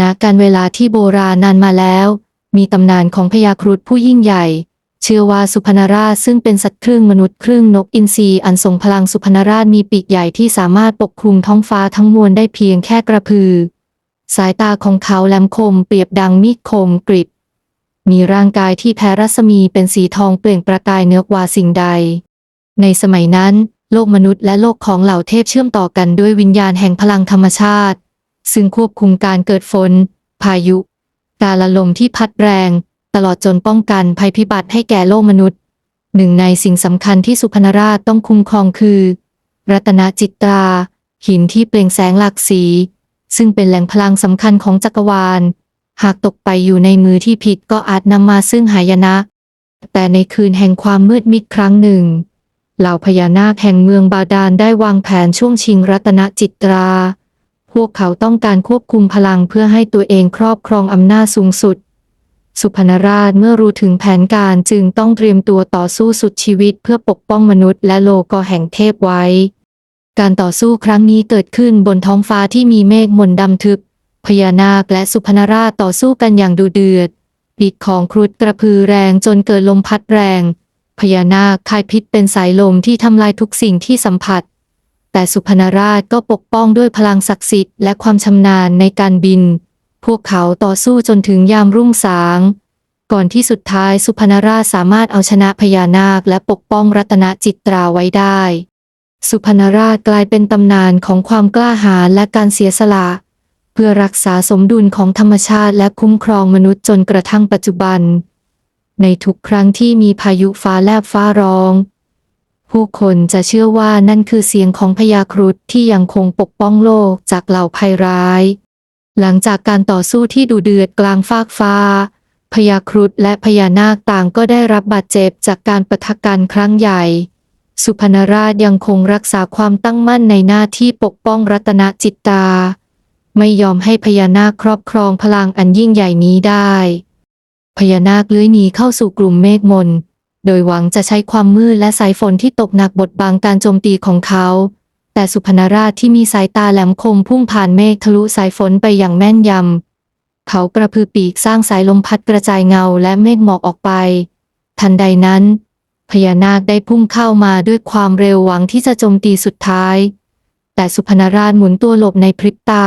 ณการเวลาที่โบราณนานมาแล้ว มีตำนานของพญาครุฑผู้ยิ่งใหญ่ เชื่อว่าสุพรรณราชซึ่งเป็นสัตว์ครึ่งมนุษย์ครึ่งนกอินทรีอันทรงพลังสุพรรณราชมีปีกใหญ่ที่สามารถปกคลุมท้องฟ้าทั้งมวลได้เพียงแค่กระพือ สายตาของเขาแหลมคมเปรียบดังมีดคมกริบ มีร่างกายที่แพ้รัศมีเป็นสีทองเปล่งประกายเนื้อกว่าสิ่งใด ในสมัยนั้น โลกมนุษย์และโลกของเหล่าเทพเชื่อมต่อกันด้วยวิญญาณแห่งพลังธรรมชาติ ซึ่งควบคุมการเกิดฝน พายุ การละลมที่พัดแรง ตลอดจนป้องกันภัยพิบัติให้แก่โลกมนุษย์ หนึ่งในสิ่งสำคัญที่สุพรรณราชต้องคุ้มครองคือ รัตนจิตรา หินที่เปล่งแสงหลากสี ซึ่งเป็นแหล่งพลังสำคัญของจักรวาล หากตกไปอยู่ในมือที่ผิดก็อาจนำมาซึ่งหายนะ แต่ในคืนแห่งความมืดมิดครั้งหนึ่งเหล่าพญานาคแห่งเมืองบาดาลได้วางแผนช่วงชิงรัตนจิตรา พวกเขาต้องการควบคุมพลังเพื่อให้ตัวเองครอบครองอำนาจสูงสุด สุพรรณราชเมื่อรู้ถึงแผนการจึงต้องเตรียมตัวต่อสู้สุดชีวิตเพื่อปกป้องมนุษย์และโลกแห่งเทพไว้ การต่อสู้ครั้งนี้เกิดขึ้นบนท้องฟ้าที่มีเมฆมนดำทึบ พญานาคและสุพรรณราชต่อสู้กันอย่างดุเดือดปีกของครุฑกระพือแรงจนเกิดลมพัดแรง พญานาคคายพิษเป็นสายลมที่ทำลายทุกสิ่งที่สัมผัส แต่สุพรรณราชก็ปกป้องด้วยพลังศักดิ์สิทธิ์และความชำนาญในการบิน พวกเขาต่อสู้จนถึงยามรุ่งสาง ก่อนที่สุดท้ายสุพรรณราชสามารถเอาชนะพญานาคและปกป้องรัตนจิตราไว้ได้ สุพรรณราชกลายเป็นตำนานของความกล้าหาญและการเสียสละ เพื่อรักษาสมดุลของธรรมชาติและคุ้มครองมนุษย์จนกระทั่งปัจจุบัน ในทุกครั้งที่มีพายุฟ้าแลบฟ้าร้อง ผู้คนจะเชื่อว่านั่นคือเสียงของพญาครุฑที่ยังคงปกป้องโลกจากเหล่าภัยร้าย หลังจากการต่อสู้ที่ดุเดือดกลางฟากฟ้า พญาครุฑและพญานาคต่างก็ได้รับบาดเจ็บจากการปะทะกันครั้งใหญ่ สุพรรณราชยังคงรักษาความตั้งมั่นในหน้าที่ปกป้องรัตนจิตตา ไม่ยอมให้พญานาคครอบครองพลังอันยิ่งใหญ่นี้ได้ พญานาคเลื้อยหนีเข้าสู่กลุ่มเมฆมน โดยหวังจะใช้ความมืดและสายฝนที่ตกหนักบดบังการโจมตีของเขา แต่สุพรรณราชที่มีสายตาแหลมคมพุ่งผ่านเมฆทะลุสายฝนไปอย่างแม่นยำ เขากระพือปีกสร้างสายลมพัดกระจายเงาและเมฆหมอกออกไป ทันใดนั้น พญานาคได้พุ่งเข้ามาด้วยความเร็วหวังที่จะโจมตีสุดท้าย แต่สุพรรณราชหมุนตัวหลบในพริบตา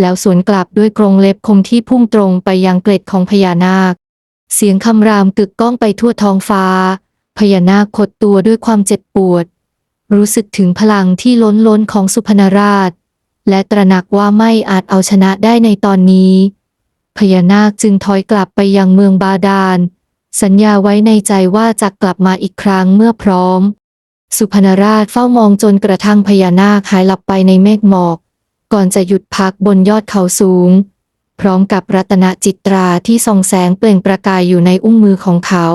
แล้วสวนกลับด้วยกรงเล็บคมที่พุ่งตรงไปยังเกล็ดของพญานาค เสียงคำรามกึกก้องไปทั่วท้องฟ้า พญานาคขดตัวด้วยความเจ็บปวด รู้สึกถึงพลังที่ล้นล้นของสุพรรณราช และตระหนักว่าไม่อาจเอาชนะได้ในตอนนี้ พญานาคจึงถอยกลับไปยังเมืองบาดาล สัญญาไว้ในใจว่าจะกลับมาอีกครั้งเมื่อพร้อม สุพรรณราชเฝ้ามองจนกระทั่งพญานาคหายหลับไปในเมฆหมอก ก่อนจะหยุดพักบนยอดเขาสูง พร้อมกับรัตนจิตราที่ส่องแสงเปล่งประกายอยู่ในอุ้งมือของเขา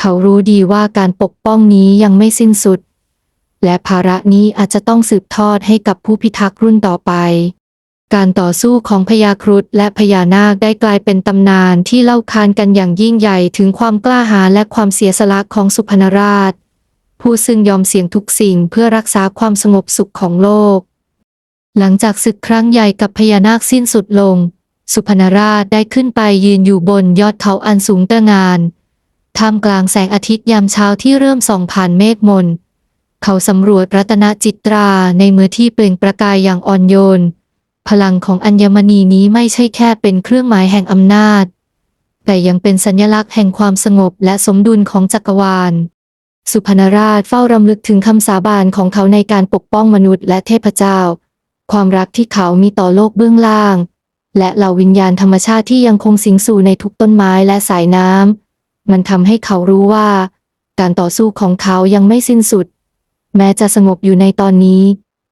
เขารู้ดีว่าการปกป้องนี้ยังไม่สิ้นสุด และภาระนี้อาจจะต้องสืบทอดให้กับผู้พิทักษ์รุ่นต่อไป การต่อสู้ของพญาครุฑและพญานาคได้กลายเป็นตำนานที่เล่าขานกันอย่างยิ่งใหญ่ถึงความกล้าหาญและความเสียสละของสุพรรณราช ผู้ซึ่งยอมเสี่ยงทุกสิ่งเพื่อรักษาความสงบสุขของโลก หลังจากศึกครั้งใหญ่กับพญานาคสิ้นสุดลง สุพรรณราชได้ขึ้นไปยืนอยู่บนยอดเขาอันสูงตระหงานท่ามกลางแสงอาทิตย์ยามเช้าที่เริ่มส่องผ่านเมฆมน เขาสำรวจรัตนจิตราในมือที่เปล่งประกายอย่างอ่อนโยน พลังของอัญมณีนี้ไม่ใช่แค่เป็นเครื่องหมายแห่งอำนาจ แต่ยังเป็นสัญลักษณ์แห่งความสงบและสมดุลของจักรวาล สุพรรณราชเฝ้ารำลึกถึงคำสาบานของเขาในการปกป้องมนุษย์และเทพเจ้า ความรักที่เขามีต่อโลกเบื้องล่าง และเหล่าวิญญาณธรรมชาติที่ยังคงสิงสู่ในทุกต้นไม้และสายน้ำมันทำให้เขารู้ว่า การต่อสู้ของเขายังไม่สิ้นสุด แม้จะสงบอยู่ในตอนนี้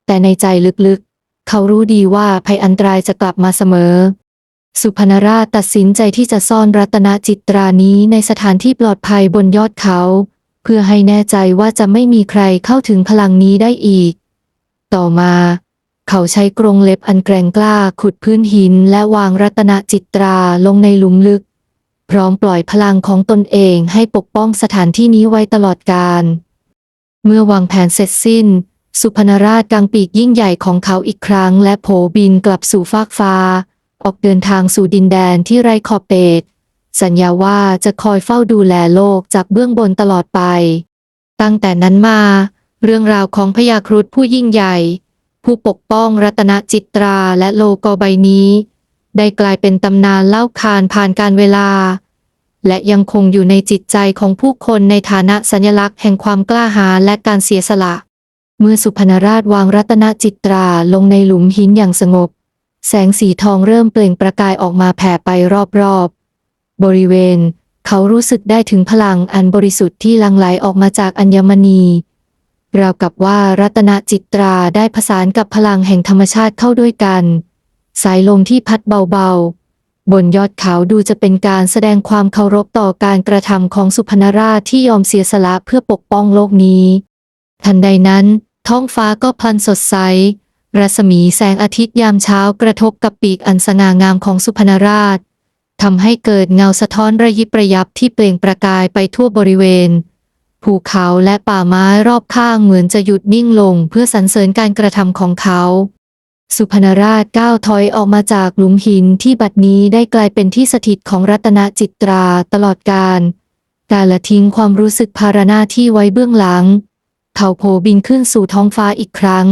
แต่ในใจลึกๆ เขารู้ดีว่าภัยอันตรายจะกลับมาเสมอ สุพรรณราชตัดสินใจที่จะซ่อนรัตนจิตรานี้ในสถานที่ปลอดภัยบนยอดเขา เพื่อให้แน่ใจว่าจะไม่มีใครเข้าถึงพลังนี้ได้อีก ต่อมา เขาใช้กรงเล็บอันแกร่งกล้าขุดพื้นหินและวางรัตนจิตราลงในหลุมลึก พร้อมปล่อยพลังของตนเองให้ปกป้องสถานที่นี้ไว้ตลอดกาลเมื่อวางแผนเสร็จสิ้น สุพรรณราชกางปีกยิ่งใหญ่ของเขาอีกครั้ง และโผบินกลับสู่ฟากฟ้า ออกเดินทางสู่ดินแดนที่ไร้ขอบเขตสัญญาว่าจะคอยเฝ้าดูแลโลกจากเบื้องบนตลอดไป ตั้งแต่นั้นมา เรื่องราวของพญาครุฑผู้ยิ่งใหญ่ ผู้ปกป้องรัตนจิตราและโลโกใบนี้ ได้กลายเป็นตำนานเล่าขานผ่านการเวลา และยังคงอยู่ในจิตใจของผู้คนในฐานะสัญลักษณ์แห่งความกล้าหาญและการเสียสละ เมื่อสุพรรณราชวางรัตนจิตราลงในหลุมหินอย่างสงบ แสงสีทองเริ่มเปล่งประกายออกมาแผ่ไปรอบๆบริเวณ เขารู้สึกได้ถึงพลังอันบริสุทธิ์ที่ลังไหลออกมาจากอัญมณี ราวกับว่ารัตนจิตราได้ผสานกับพลังแห่งธรรมชาติเข้าด้วยกัน สายลมที่พัดเบาๆ บนยอดเขาดูจะเป็นการแสดงความเคารพต่อการกระทำของสุพรรณราชที่ยอมเสียสละเพื่อปกป้องโลกนี้ ทันใดนั้น ท้องฟ้าก็พลันสดใส รัศมีแสงอาทิตย์ยามเช้ากระทบกับปีกอันสง่างามของสุพรรณราชทำให้เกิดเงาสะท้อนระยิบระยับที่เปล่งประกายไปทั่วบริเวณ ภูเขาและป่าไม้รอบข้างเหมือนจะหยุดนิ่งลงเพื่อสรรเสริญการกระทำของเขา สุพรรณราชก้าวถอยออกมาจากหลุมหินที่บัดนี้ได้กลายเป็นที่สถิตของรัตนจิตราตลอดกาลการละทิ้งความรู้สึกภาระนาที่ไว้เบื้องหลัง เขาโผบินขึ้นสู่ท้องฟ้าอีกครั้ง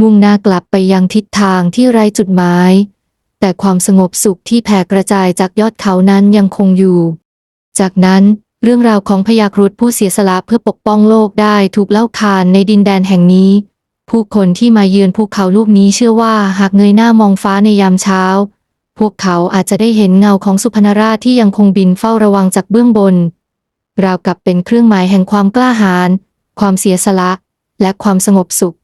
มุ่งหน้ากลับไปยังทิศทางที่ไร้จุดหมาย แต่ความสงบสุขที่แผ่กระจายจากยอดเขานั้นยังคงอยู่ จากนั้น เรื่องราวของพญาครุฑผู้เสียสละเพื่อปกป้องโลกได้ถูกเล่าขานในดินแดนแห่งนี้ ผู้คนที่มาเยือนภูเขาลูกนี้เชื่อว่าหากเงยหน้ามองฟ้าในยามเช้า พวกเขาอาจจะได้เห็นเงาของสุพรรณราชที่ยังคงบินเฝ้าระวังจากเบื้องบน ราวกับเป็นเครื่องหมายแห่งความกล้าหาญความเสียสละ และความสงบสุข